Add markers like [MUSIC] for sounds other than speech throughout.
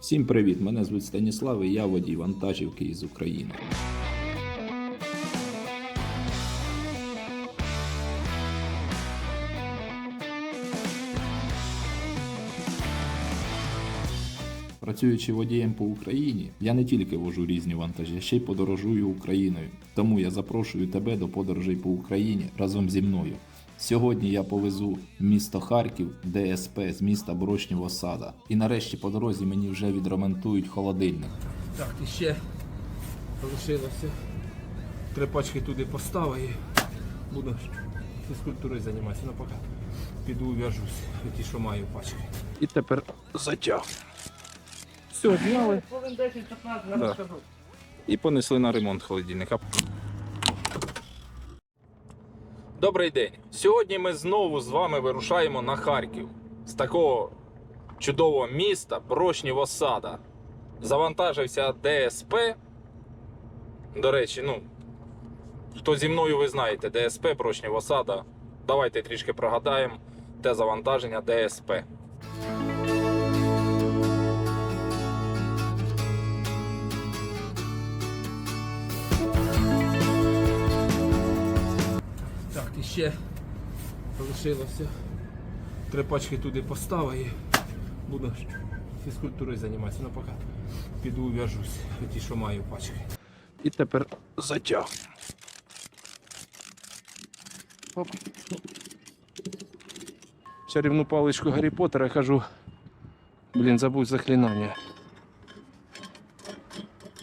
Всім привіт! Мене звуть Станіслав і я водій вантажівки із України. Працюючи водієм по Україні, я не тільки вожу різні вантажі, а ще й подорожую Україною. Тому я запрошую тебе до подорожей по Україні разом зі мною. Сьогодні я повезу місто Харків ДСП з міста Борошнєва Сада. І нарешті по дорозі мені вже відремонтують холодильник. Так, і ще залишилося. Три пачки туди поставив і буду фізкультурою займатися. Ну поки піду ув'яжусь, ті, що маю пачки. І тепер затяг. Все, зняли. Хвилин 10-15 Да. І понесли на ремонт холодильника. Добрий день. Сьогодні ми знову з вами вирушаємо на Харків з такого чудового міста Брошнєва Сада. Завантажився ДСП. До речі, ну, хто зі мною ви знаєте, ДСП Брошнєва Сада. Давайте трішки прогадаємо те завантаження ДСП. Ще залишилося. Три пачки туди поставив і буду фізкультурою займатися. Ну поки піду ув'яжусь, ті, що маю пачки. І тепер затяг. Оп. Чарівну паличку Гаррі Поттера я кажу. Блін, забудь заклинання.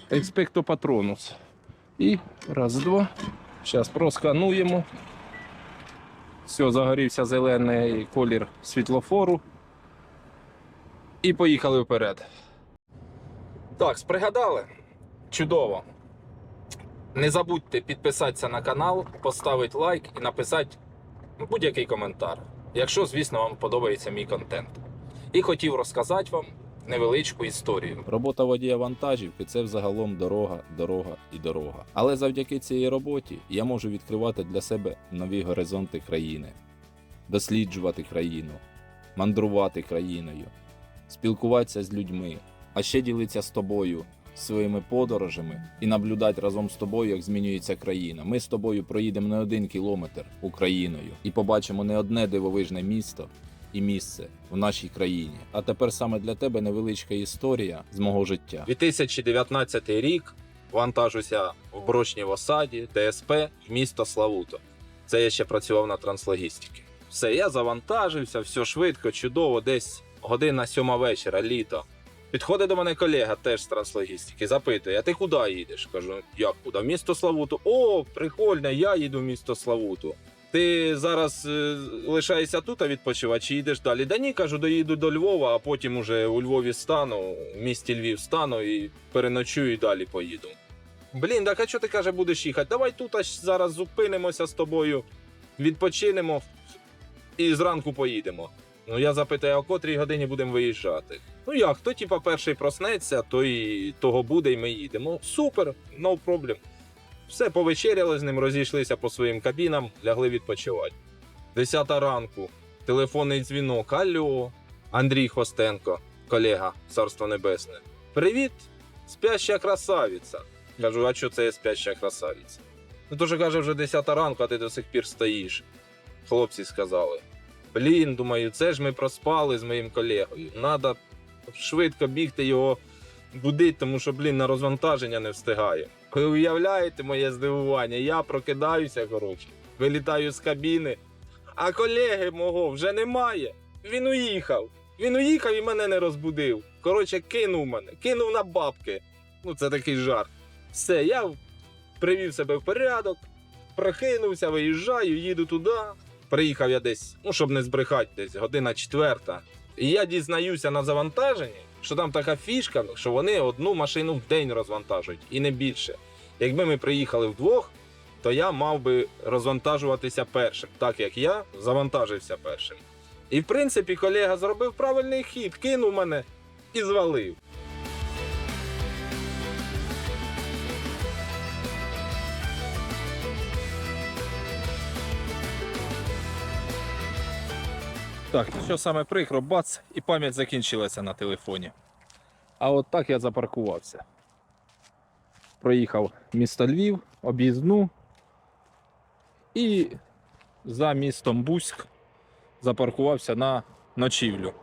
Експекто патронус. І раз, два. Зараз проскануємо. Все, загорівся зелений колір світлофору. І поїхали вперед. Так, спригадали? Чудово. Не забудьте підписатися на канал, поставити лайк і написати будь-який коментар. Якщо, звісно, вам подобається мій контент. І хотів розказати вам невеличку історію. Робота водія вантажівки це взагалом дорога, дорога і дорога. Але завдяки цій роботі я можу відкривати для себе нові горизонти країни, досліджувати країну, мандрувати країною, спілкуватися з людьми, а ще ділитися з тобою своїми подорожами і наблюдати разом з тобою, як змінюється країна. Ми з тобою проїдемо не один кілометр Україною і побачимо не одне дивовижне місто, і місце в нашій країні. А тепер саме для тебе невеличка історія з мого життя. 2019 рік вантажуся в Брочній осаді, ДСП, в місто Славуто. Це я ще працював на транслогістики. Все, я завантажився, все швидко, чудово, десь година сьома вечора, літо. Підходить до мене колега теж з транслогістики, запитує: а ти куди їдеш? Кажу, як куди? В місто Славуту. О, прикольно, я їду в місто Славуту. Ти зараз е, лишаєшся тут, а відпочивати, чи їдеш далі? Да ні, кажу, доїду до Львова, а потім уже у Львові стану, в місті Львів стану і переночую і далі поїду. Блін, так а що ти каже, будеш їхати? Давай тут аж зараз зупинимося з тобою, відпочинемо і зранку поїдемо. Ну я запитаю, о котрій годині будемо виїжджати. Ну як, хто типа перший проснеться, той того буде, і ми їдемо. Супер, no problem. Все, повечеряли з ним, розійшлися по своїм кабінам, лягли відпочивати. Десята ранку, телефонний дзвінок. Алло, Андрій Хостенко, колега, царство небесне. Привіт, спяща красавиця. Кажу, а що це є спяща красавиця? Ну то ж каже, вже 10 ранку, а ти до сих пір стоїш. Хлопці сказали. Блін, думаю, це ж ми проспали з моїм колегою. Надо швидко бігти його будить, тому що, блін, на розвантаження не встигає. Ви уявляєте моє здивування? Я прокидаюся, коротше, вилітаю з кабіни, а колеги мого вже немає. Він уїхав. Він уїхав і мене не розбудив. Коротше, кинув мене, кинув на бабки. Ну, це такий жарт. Все, я привів себе в порядок, прокинувся, виїжджаю, їду туди. Приїхав я десь, ну щоб не збрехати, десь година четверта. І я дізнаюся на завантаженні, що там така фішка, що вони одну машину в день розвантажують і не більше. Якби ми приїхали вдвох, то я мав би розвантажуватися першим, так як я завантажився першим. І в принципі колега зробив правильний хід, кинув мене і звалив. Так, що саме прикро, бац, і пам'ять закінчилася на телефоні. А от так я запаркувався. Проїхав місто Львів, об'їзну і за містом Бузьк запаркувався на ночівлю.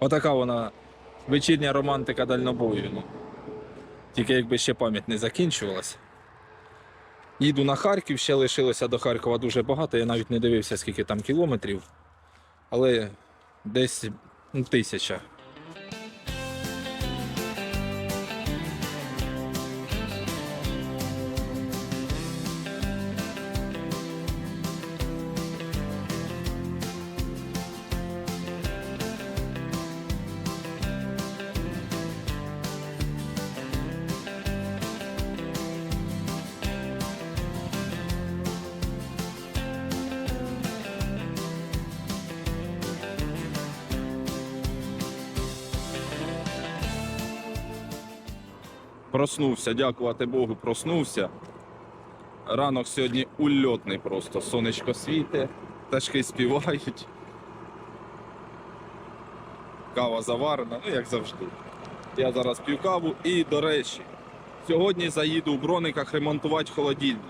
Отака вона вечірня романтика дальнобою. Ну. Тільки якби ще пам'ять не закінчувалась. Їду на Харків, ще лишилося до Харкова дуже багато. Я навіть не дивився, скільки там кілометрів. Але десь ну, тисяча. Проснувся, дякувати Богу, проснувся. Ранок сьогодні ульотний просто. Сонечко світе, пташки співають. Кава заварена, ну як завжди. Я зараз п'ю каву і, до речі, сьогодні заїду у брониках ремонтувати холодильник.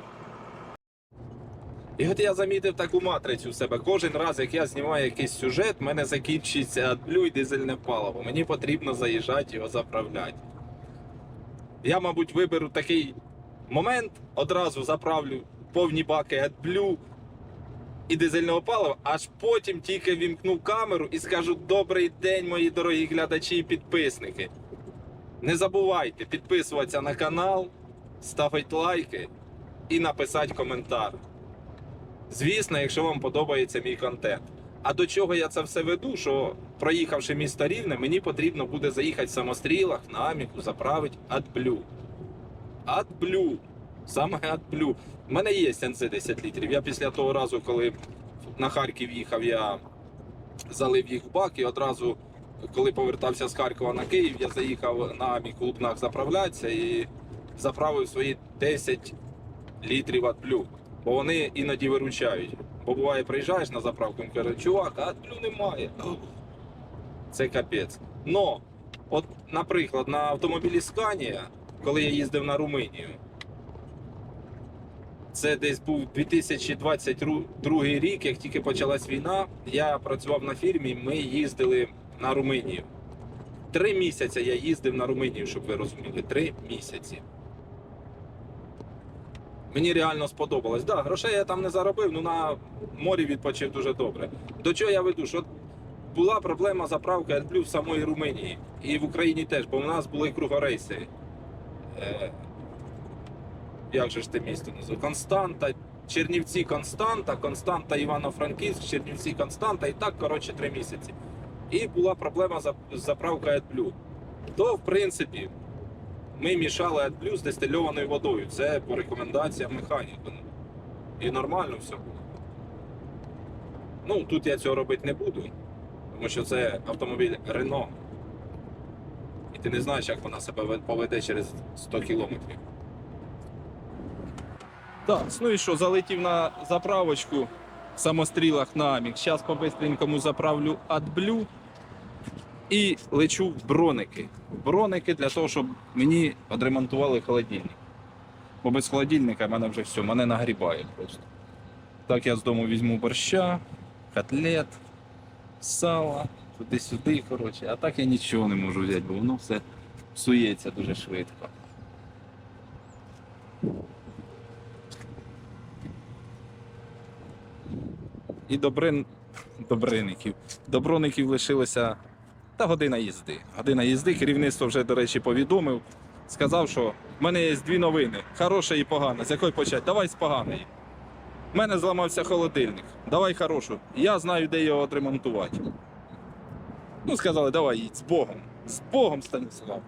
І от я замітив таку матрицю в себе. Кожен раз, як я знімаю якийсь сюжет, в мене закінчується AdBlue і дизельне паливо. Мені потрібно заїжджати його заправляти. Я, мабуть, виберу такий момент, одразу заправлю повні баки AdBlue і дизельного палива, аж потім тільки вімкну камеру і скажу добрий день, мої дорогі глядачі і підписники. Не забувайте підписуватися на канал, ставити лайки і написати коментар. Звісно, якщо вам подобається мій контент. А до чого я це все веду? Що проїхавши місто Рівне, мені потрібно буде заїхати в самострілах на Аміку, заправити AdBlue. AdBlue. Саме AdBlue. У мене є сенси 10 літрів. Я після того разу, коли на Харків їхав, я залив їх в бак і одразу, коли повертався з Харкова на Київ, я заїхав на Аміку Лубнах заправлятися і заправив свої 10 літрів AdBlue. Бо вони іноді виручають. Бо буває, приїжджаєш на заправку і каже, чувак, а AdBlue немає. [GASPS] Це капець. Но, от, наприклад, на автомобілі Scania, коли я їздив на Румунію, це десь був 2022 рік, як тільки почалась війна, я працював на фірмі, ми їздили на Румунію. Три місяці я їздив на Румунію, щоб ви розуміли. Три місяці. Мені реально сподобалось. Да, грошей я там не заробив, ну на морі відпочив дуже добре. До чого я веду? Що була проблема заправки AdBlue в самої Румунії. І в Україні теж, бо в нас були кругорейси. Е, як же ж те місто називається? Константа, Чернівці Константа, Константа Івано-Франківськ, Чернівці Константа. І так, коротше, три місяці. І була проблема з заправкою AdBlue. То, в принципі, ми мішали AdBlue з дистильованою водою. Це по рекомендаціям механіка. І нормально все було. Ну, тут я цього робити не буду, тому що це автомобіль Renault. І ти не знаєш, як вона себе поведе через 100 кілометрів. Так, ну і що, залетів на заправочку в самострілах на Амік. Зараз по-бистренькому заправлю AdBlue і лечу в броники. В броники для того, щоб мені відремонтували холодильник. Бо без холодильника в мене вже все, мене нагрібає просто. Так я з дому візьму борща, котлет, сало, туди-сюди, коротше. А так я нічого не можу взяти, бо воно все псується дуже швидко. І до, брин... до бриників. До броників лишилося та година їзди. Година їзди. Керівництво вже, до речі, повідомив. Сказав, що в мене є дві новини: хороша і погана. З якої почати? Давай з поганої. У мене зламався холодильник. Давай хорошу. Я знаю, де його відремонтувати. Ну, сказали, давай їдь з Богом. З Богом, Станіслав.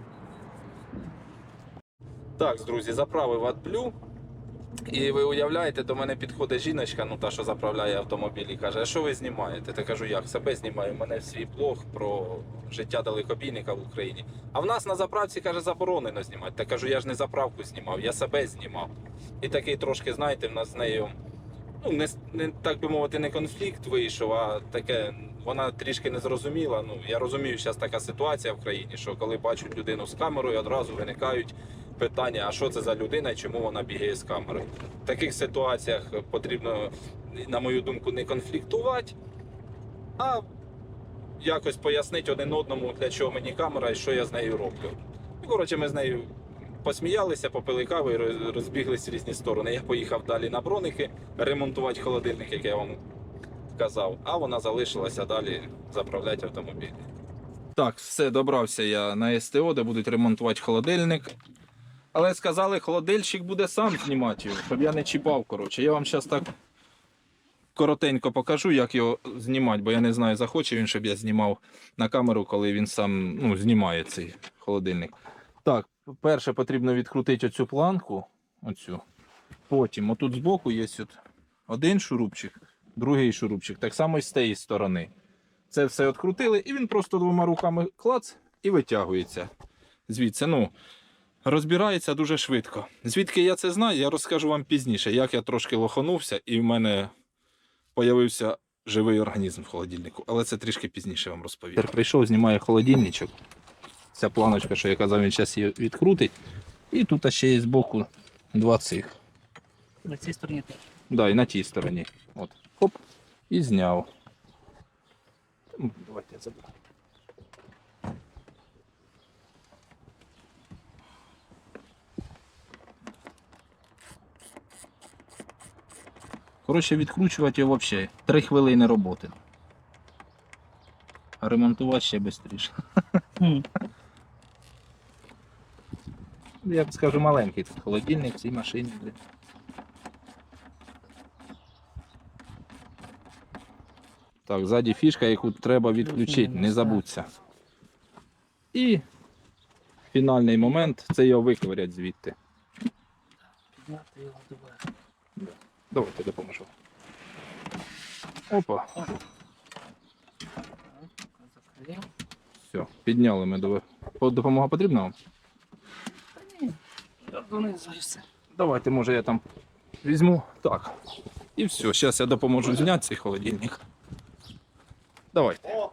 Так, друзі, заправив AdBlue. І ви уявляєте, до мене підходить жіночка, ну та, що заправляє автомобіль, і каже, а що ви знімаєте? Та кажу, як себе знімаю, у мене свій блог про життя далекобійника в Україні. А в нас на заправці каже, заборонено знімати. Та кажу, я ж не заправку знімав, я себе знімав. І такий трошки, знаєте, в нас з нею ну, не, не так би мовити, не конфлікт вийшов, а таке, вона трішки не зрозуміла. Ну, я розумію, зараз така ситуація в країні, що коли бачать людину з камерою, одразу виникають питання, а що це за людина і чому вона бігає з камерою. В таких ситуаціях потрібно, на мою думку, не конфліктувати, а якось пояснити один одному, для чого мені камера і що я з нею роблю. І, коротше, ми з нею посміялися, попили кави і роз- розбіглись в різні сторони. Я поїхав далі на броники ремонтувати холодильник, як я вам казав, а вона залишилася далі заправляти автомобіль. Так, все, добрався я на СТО, де будуть ремонтувати холодильник. Але сказали, холодильщик буде сам знімати його, щоб я не чіпав. Коротше. Я вам зараз так коротенько покажу, як його знімати, бо я не знаю, захоче він, щоб я знімав на камеру, коли він сам ну, знімає цей холодильник. Так, перше потрібно відкрутити оцю планку. Оцю. Потім, отут збоку є от один шурупчик, другий шурупчик, так само і з тієї сторони. Це все відкрутили, і він просто двома руками клац і витягується. Звідси, ну, розбирається дуже швидко. Звідки я це знаю, я розкажу вам пізніше, як я трошки лоханувся, і в мене появився живий організм в холодильнику. Але це трішки пізніше вам розповім. Тепер прийшов, знімає холодильничок. Ця планочка, що я казав, він зараз її відкрутить. І тут ще є збоку два цих. На цій стороні теж. Да, і на тій стороні. От. Хоп. І зняв. Давайте я заберу. Коротше, відкручувати його взагалі. Три хвилини роботи. А ремонтувати ще швидше. Хм. Я б скажу маленький тут холодильник в цій машині. Так, ззаді фішка, яку треба відключити, не забудься. І фінальний момент це його виковирять звідти. Підняти його доверху. Давайте допоможу. Опа, все, підняли ми до Допомога потрібна вам? Давайте, може, я там візьму. Так. І все, зараз я допоможу зняти цей холодильник. Давайте.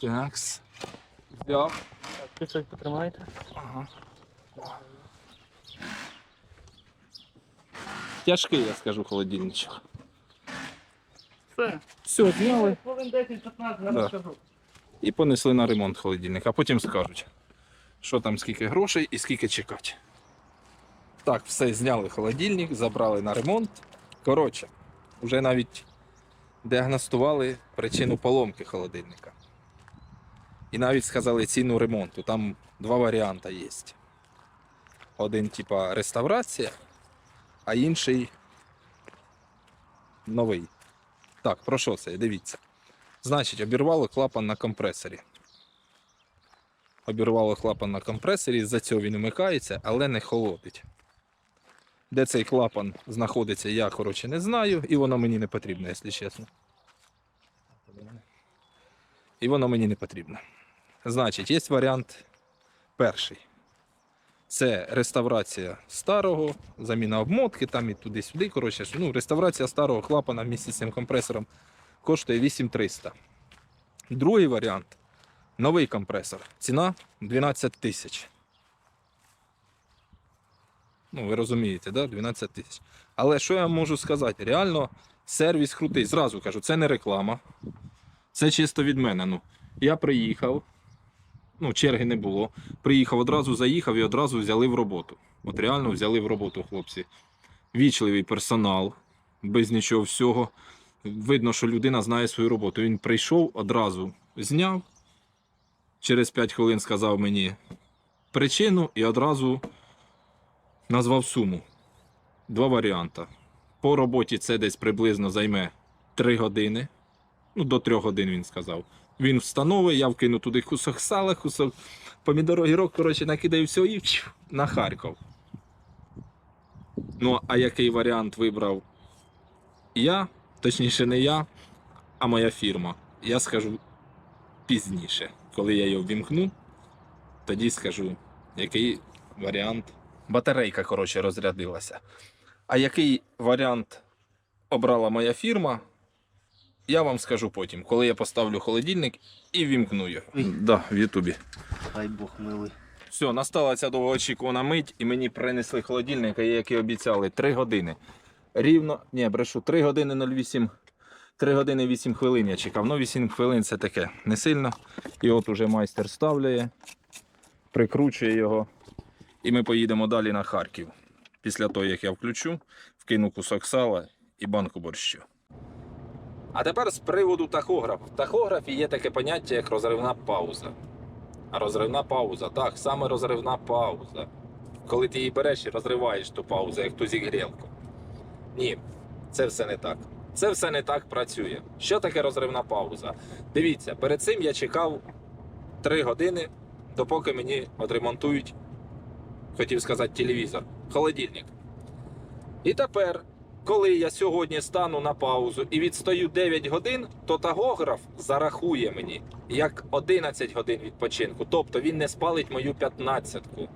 Такс. Взяв. Так, Ключик потримайте. Ага. Тяжкий, я скажу, холодильничок. Все. Все, зняли Хвилин 10-15 Да. зараз і понесли на ремонт холодильника, а потім скажуть, що там скільки грошей і скільки чекати. Так, все, зняли холодильник, забрали на ремонт. Коротше, вже навіть діагностували причину поломки холодильника. І навіть сказали ціну ремонту. Там два варіанти є. Один, типа, реставрація, а інший новий. Так, про що це? Дивіться. Значить, обірвало клапан на компресорі. Обірвало клапан на компресорі, з-за цього він вмикається, але не холодить. Де цей клапан знаходиться, я, коротше, не знаю, і воно мені не потрібно, якщо чесно. І воно мені не потрібно. Значить, є варіант перший. Це реставрація старого, заміна обмотки там і туди-сюди. Коротше, ну, реставрація старого клапана вместе з цим компресором коштує 8300. Другий варіант новий компресор. Ціна 12 тисяч. Ну, ви розумієте, да? 12 тисяч. Але що я можу сказати? Реально, сервіс крутий. Зразу кажу, це не реклама. Це чисто від мене. Ну, я приїхав, ну, черги не було. Приїхав, одразу заїхав і одразу взяли в роботу. От реально взяли в роботу, хлопці. Вічливий персонал, без нічого всього видно, що людина знає свою роботу. Він прийшов, одразу зняв. Через 5 хвилин сказав мені причину і одразу назвав суму. Два варіанти. По роботі це десь приблизно займе 3 години. Ну, до 3 годин він сказав. Він встановить, я вкину туди кусок сала, кусок помідорогірок, коротше, накидаю все і на Харків. Ну, а який варіант вибрав я, точніше, не я, а моя фірма. Я скажу пізніше, коли я його вімкну, тоді скажу, який варіант Батарейка, коротше, розрядилася. А який варіант обрала моя фірма, я вам скажу потім, коли я поставлю холодильник і вімкну його. Да, в Ютубі. Хай Бог милий. Все, настала ця довгоочікувана мить, і мені принесли холодильник, як і обіцяли, 3 години. Рівно, ні, брешу, 3 години 08. 3 години 8 хвилин я чекав. Ну, 8 хвилин це таке не сильно. І от уже майстер ставляє, прикручує його. І ми поїдемо далі на Харків. Після того, як я включу, вкину кусок сала і банку борщу. А тепер з приводу тахографа. В тахографі є таке поняття, як розривна пауза. Розривна пауза, так, саме розривна пауза. Коли ти її береш і розриваєш ту паузу, як ту зігрілку. Ні, це все не так. Це все не так працює. Що таке розривна пауза? Дивіться, перед цим я чекав 3 години, допоки мені відремонтують, хотів сказати, телевізор, холодильник. І тепер, коли я сьогодні стану на паузу і відстаю 9 годин, то тагограф зарахує мені як 11 годин відпочинку. Тобто він не спалить мою 15-ку.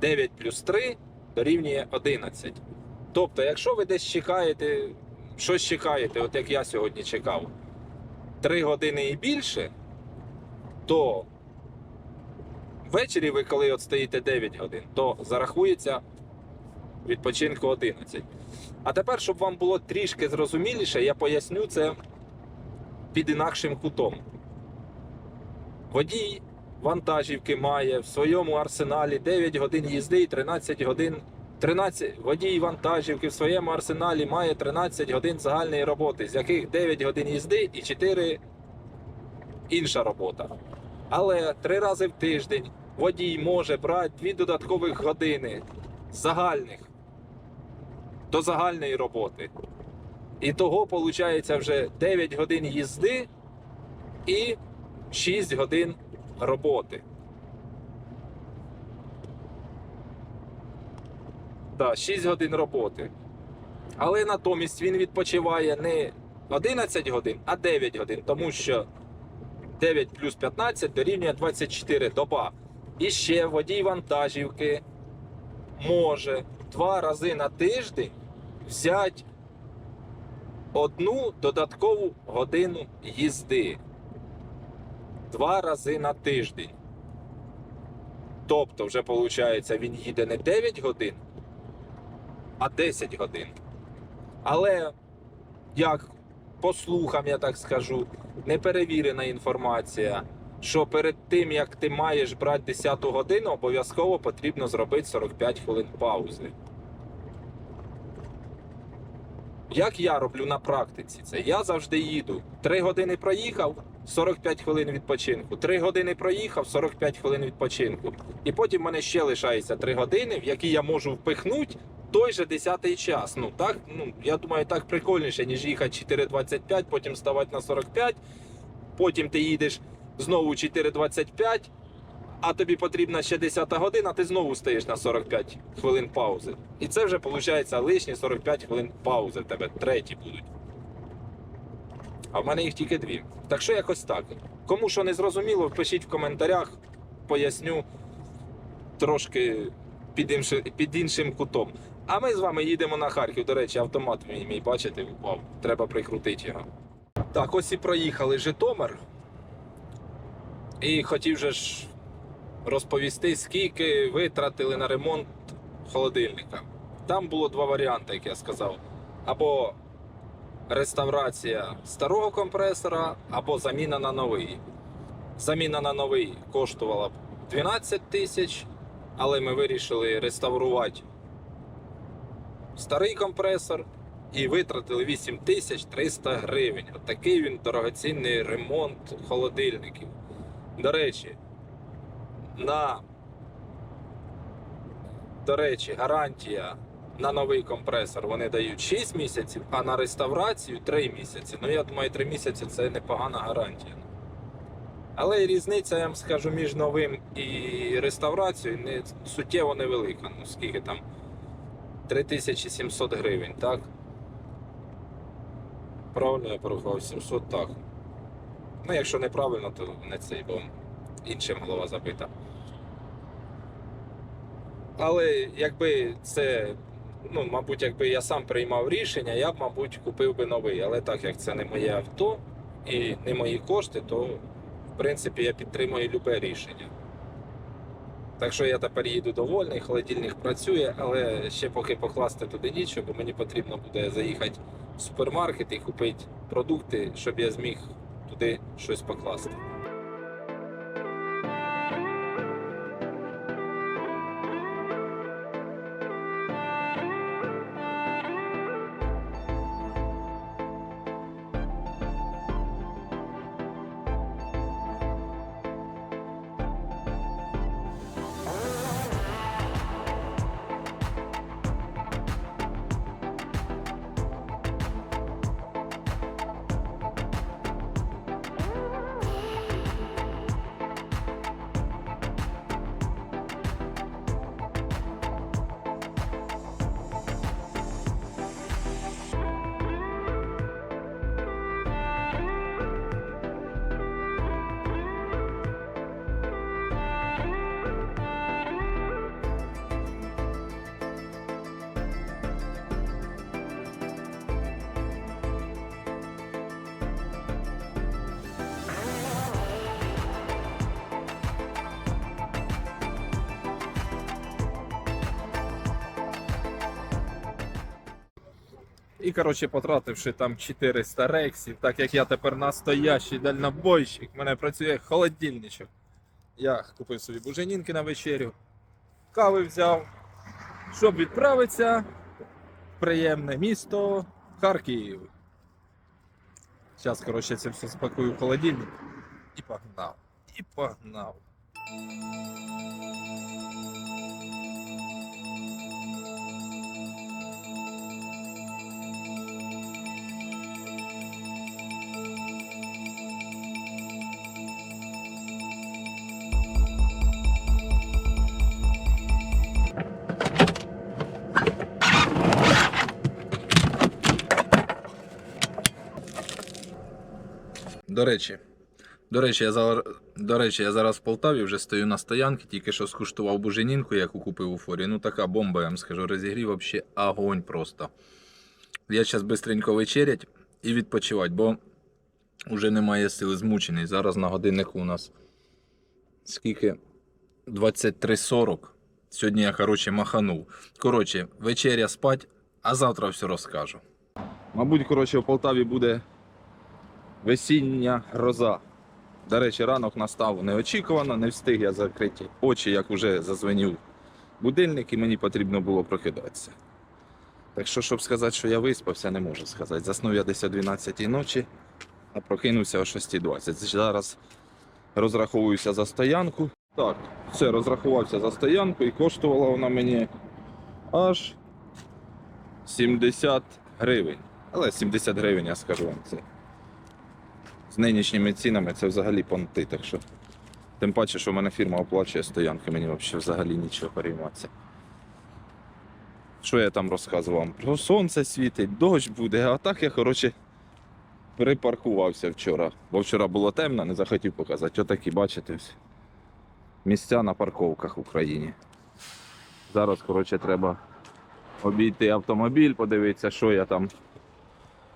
9 плюс 3 дорівнює 11. Тобто, якщо ви десь чекаєте, щось чекаєте, от як я сьогодні чекав, 3 години і більше, то ввечері ви, коли от стоїте 9 годин, то зарахується відпочинку 11. А тепер, щоб вам було трішки зрозуміліше, я поясню це під інакшим кутом. Водій вантажівки має в своєму арсеналі 9 годин їзди і 13 годин. 13 водій вантажівки в своєму арсеналі має 13 годин загальної роботи, з яких 9 годин їзди і 4 інша робота. Але три рази в тиждень водій може брати дві додаткових години загальних до загальної роботи. І того виходить вже 9 годин їзди і 6 годин роботи. Так, 6 годин роботи. Але натомість він відпочиває не 11 годин, а 9 годин, тому що 9 плюс 15 дорівнює 24 доба. І ще водій вантажівки може два рази на тиждень взяти одну додаткову годину їзди. Два рази на тиждень. Тобто, вже виходить, він їде не 9 годин, а 10 годин. Але, як по слухам, я так скажу, неперевірена інформація, що перед тим, як ти маєш брати 10 годину, обов'язково потрібно зробити 45 хвилин паузи. Як я роблю на практиці це? Я завжди їду. 3 години проїхав, 45 хвилин відпочинку. 3 години проїхав, 45 хвилин відпочинку. І потім в мене ще лишається 3 години, в які я можу впихнути той же 10 час. Ну так, ну я думаю, так прикольніше, ніж їхати 4.25, потім ставати на 45. Потім ти їдеш знову 4.25, а тобі потрібна ще 10 година, ти знову стаєш на 45 хвилин паузи. І це вже виходить лишні 45 хвилин паузи в тебе треті будуть. А в мене їх тільки дві. Так що якось так. Кому що не зрозуміло, пишіть в коментарях, поясню трошки під іншим, під іншим кутом. А ми з вами їдемо на Харків. До речі, автомат мій, мій бачите, впав. Треба прикрутити його. Так, ось і проїхали Житомир. І хотів же ж розповісти, скільки витратили на ремонт холодильника. Там було два варіанти, як я сказав. Або реставрація старого компресора, або заміна на новий. Заміна на новий коштувала б 12 тисяч, але ми вирішили реставрувати старий компресор і витратили 8300 гривень. Отакий він дорогоцінний ремонт холодильників. До речі, на до речі, гарантія на новий компресор вони дають 6 місяців, а на реставрацію 3 місяці. Ну, я думаю, 3 місяці це непогана гарантія. Але різниця, я вам скажу, між новим і реставрацією не суттєво невелика. Ну, скільки там 3700 гривень, так? Правильно я порахував 700, так. Ну, якщо неправильно, то не цей, бо іншим голова забита. Але якби це, ну, мабуть, якби я сам приймав рішення, я б, мабуть, купив би новий. Але так як це не моє авто і не мої кошти, то в принципі я підтримую любе рішення. Так що я тепер їду довольний, холодильник працює, але ще поки покласти туди нічого, мені потрібно буде заїхати в супермаркет і купити продукти, щоб я зміг туди щось покласти. І, коротше, потративши там 400 рексів, так як я тепер настоящий дальнобойщик, в мене працює холодильничок. Я купив собі буженінки на вечерю, кави взяв, щоб відправитися в приємне місто Харків. Зараз, коротше, це все спакую в холодильник і погнав. І погнав. До речі, до речі, я зараз, до речі, я зараз в Полтаві вже стою на стоянці, тільки що скуштував буженінку, яку купив у форі. Ну така бомба, я вам скажу, розігрів взагалі огонь просто. Я зараз швидко вечерять і відпочивати, бо вже немає сили змучений. Зараз на годиннику у нас скільки? 23.40. Сьогодні я, коротше, маханув. Коротше, вечеря спать, а завтра все розкажу. Мабуть, коротше, в Полтаві буде Весіння гроза. До речі, ранок настав неочікувано, не встиг я закриті очі, як вже зазвенів будильник, і мені потрібно було прокидатися. Так що, щоб сказати, що я виспався, не можу сказати. Заснув я десь о 12 ночі, а прокинувся о 6.20. Зараз розраховуюся за стоянку. Так, все, розрахувався за стоянку і коштувала вона мені аж 70 гривень. Але 70 гривень, я скажу вам це з нинішніми цінами це взагалі понти. Так що, тим паче, що в мене фірма оплачує стоянки, мені взагалі нічого перейматися. Що я там розказував? Про сонце світить, дощ буде, а так я, коротше, припаркувався вчора. Бо вчора було темно, не захотів показати. Отакі, бачите, місця на парковках в Україні. Зараз, коротше, треба обійти автомобіль, подивитися, що я там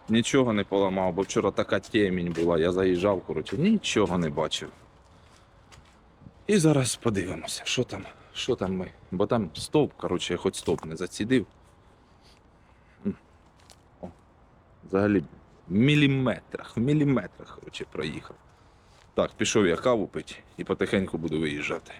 Нічого не поламав, бо вчора така темінь була. Я заїжджав, коротше, нічого не бачив. І зараз подивимося, що там, що там ми. Бо там стовп, коротше, я хоч стовп не зацідив. О, взагалі в міліметрах, в міліметрах, коротше, проїхав. Так, пішов я каву пити і потихеньку буду виїжджати.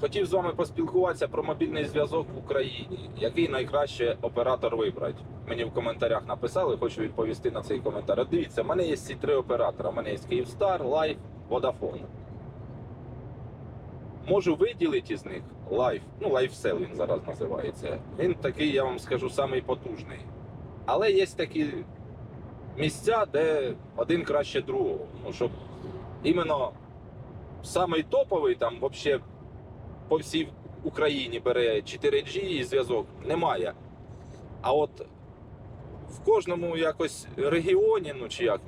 Хотів з вами поспілкуватися про мобільний зв'язок в Україні. Який найкраще оператор вибрати? Мені в коментарях написали, хочу відповісти на цей коментар. От Дивіться, в мене є ці три оператора. У мене є Київстар, Life, Vodafone. Можу виділити із них Life, ну LifeSell він зараз називається. Він такий, я вам скажу, самий потужний. Але є такі місця, де один краще другого. Ну, щоб іменно самий топовий там взагалі по всій Україні бере 4G і зв'язок немає. А от в кожному якось регіоні, ну чи як,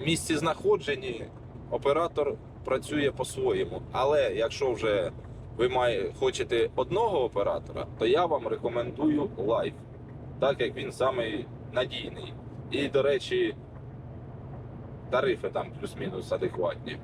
місці знаходженні оператор працює по-своєму. Але якщо вже ви має, хочете одного оператора, то я вам рекомендую Live, так як він самий надійний. І, до речі, тарифи там плюс-мінус адекватні.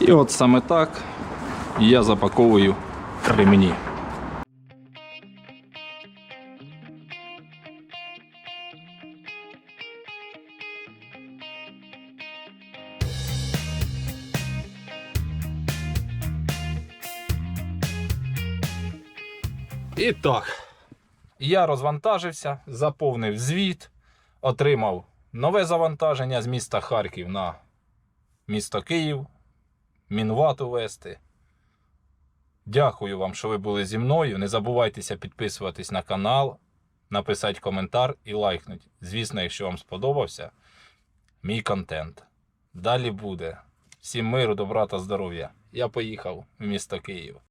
І от саме так я запаковую ремені. І так, я розвантажився, заповнив звіт, отримав нове завантаження з міста Харків на місто Київ, Мінвату вести. Дякую вам, що ви були зі мною. Не забувайтеся підписуватись на канал, написати коментар і лайкнути. Звісно, якщо вам сподобався мій контент. Далі буде. Всім миру, добра та здоров'я. Я поїхав в місто Київ.